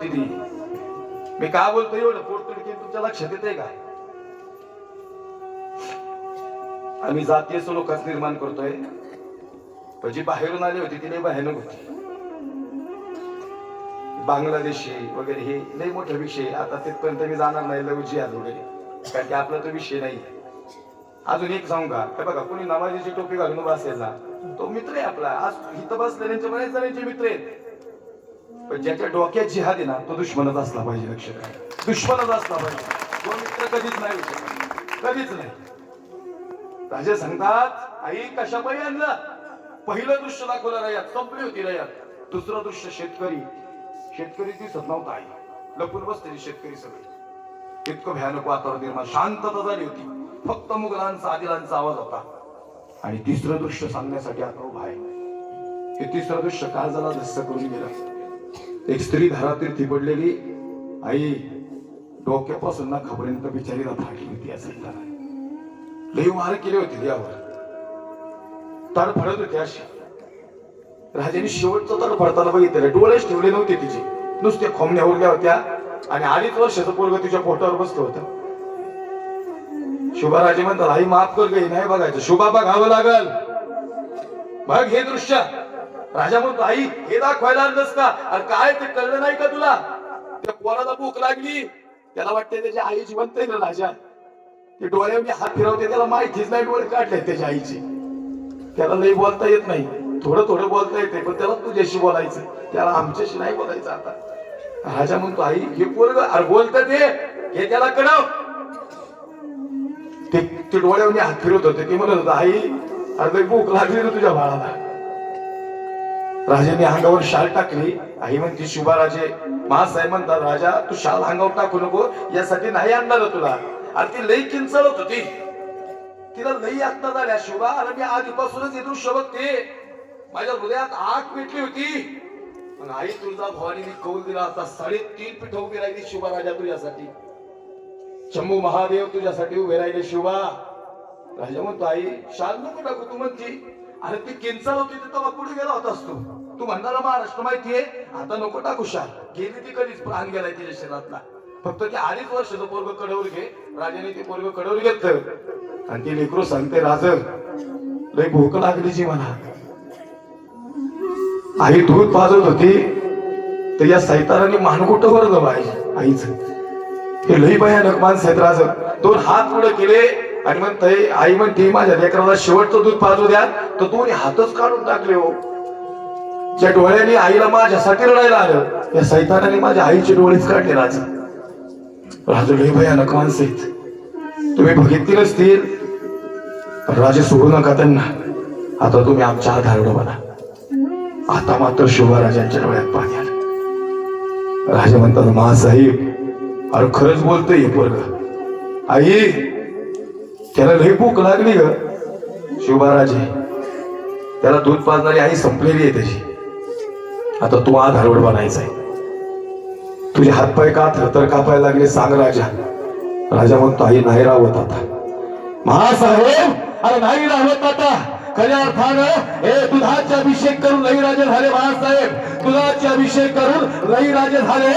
दिली. मी का बोलतो एवढं? पोटतिडकी तुमच्या लक्षात येते का? आम्ही जातीय लोकच निर्माण करतोय. पण जी बाहेरून आली होती ती लय भयानक होती. बांगलादेशी वगैरे हे लय मोठा विषय आता तिथपर्यंत मी जाणार नाही लवजी आज वगैरे. कारण की आपला तो विषय नाही अजून एक सांगू का? हे बघा कोणी नमाजीची टोपी घालून बसायला ना तो मित्र आहे आपला. आज इथं बसलेल्यांचे बरेच जणांचे मित्र आहेत. पण ज्याच्या डोक्यात जिहाद आहे ना तो दुश्मनच असला पाहिजे लक्ष दुश्मनच असला पाहिजे. तो मित्र कधीच नाही कधीच नाही. राजे सांगतात आई कशा पाहिजे आणलं? पहिलं दृश्य दाखवलं रयात संपली होती रयात. दुसरं दृश्य शेतकरी. शेतकरी दिसत नव्हता आई. लपून बसलेली शेतकरी सगळे. इतकं भयानक वातावरण निर्माण. शांतता झाली होती. फक्त मुघलांचा आदिलांचा आवाज होता. आणि तिसरं दृश्य सांगण्यासाठी आता उभा आहे. हे तिसरं दृश्य काळजाला धस्स करून गेलं. एक स्त्री घरातील ती आई डोक्यापासून ना खबरेंत बिचारीला फाटली होती असं लई वार केले होते यावर तडफडत होते अशी. राजाने शेवटचं तडफडताना बघितलं डोळेच ठेवले नव्हते तिचे. नुसत्या खोमण्या उरल्या होत्या आणि अडीच वर्षाचं पोरग तिच्या पोटावर बसलं होतं. शुभाराजे म्हणतात आई माफ कर गई नाही बघायचं. शुभा बघावं लागल. बघ हे दृश्य. राजा म्हणतो आई हे दाखवायला आणलंस का? अरे काय ते कळलं नाही का तुला? त्या पोराला भूक लागली. त्याला वाटते त्याची आई जिवंत आहे ना राजा. ते डोळ्यावर हात फिरवते त्याला माहितीच नाही डोळे काढले त्याच्या आईची. त्याला लई बोलता येत नाही. थोडं थोडं बोलता येते पण त्याला तुझ्याशी बोलायचं. त्याला आमच्याशी नाही बोलायचं आता. राजा म्हणतो आई हे पोरग अरे बोलत ते. हे त्याला कळव. ते ते डोळ्यावर हात फिरवत होते. ते म्हणत होतं आई अरे भूक लागली ना तुझ्या बाळाला. राजाने अंगावर शाल टाकली. आई म्हणते शुभाराजे महासाहेब म्हणतात राजा तू शाल अंगावर टाकू नको यासाठी नाही आणणार तुला. अरे ती लई किंचळत होती तिला लई आत्ता झाल्या. शुभा अरे मी आधीपासूनच येतो शोभते माझ्या हृदयात आग पेटली होती. पण आई तुझा भवानीने कौल दिला आता साडेतीन पीठ उभी राहिली शिवा राजा तुझ्यासाठी. शंभू महादेव तुझ्यासाठी उभे राहिले शिवा राजा म्हणतो आई शाल नको टाकू तू म्हणती. अरे ती किंचाल होती तर तेव्हा पुढे गेला होतास तू तू म्हणणारा महाराष्ट्र माहितीये आता नको टाकू शाल. गेली ती कधीच प्राण गेलाय तिच्या शरीरातला. फक्त ते अडीच वर्षाचं पोरग कडवर घे. राजाने ते पोरग कडवर घेतलं. आणि ती लेकरू सांगते राज लय भूक लागली जी मला आई दूध पाजत होती तर या सैताराने कुठं वरलं पाहिजे आईचं? हे लई भयानक माणसं आहेत राज दोन हात पुढे केले आणि ते आई म्हणते माझ्या लेकराला शेवटचं दूध पाजू द्या. तर दोन्ही हातच काढून टाकले हो. ज्या डोळ्याने आईला माझ्यासाठी रडायला आलं या सैतानाने माझ्या आईचे डोळेच काढले राजा. राजू लई भयानक माणसं आहेत. तुम्ही बघितली नसतील पण राजे सोडू नका त्यांना. आता तुम्ही आमच्या आधार बना. आता मात्र शिवराजांच्या डोळ्यात पाणी आलं. राजा म्हणतात महासाहेब अरे खरंच बोलतोय हे पोरग. आई त्याला लई भूक लागली ग. शिवबाराजी त्याला दूध पाजणारी आई संपलेली आहे त्याची. आता तू आज हरवड बनायचा आहे तुझे हातपाय का थरथर कापायला लागले सांग राजा. राजा म्हणतो आई नाही राहत आता. महासाहेब अरे नाही राहत आता. खऱ्या अर्थानं हे दुधाचे अभिषेक करून लई राजे झाले महासाहेब. दुधाचे अभिषेक करून लई राजे झाले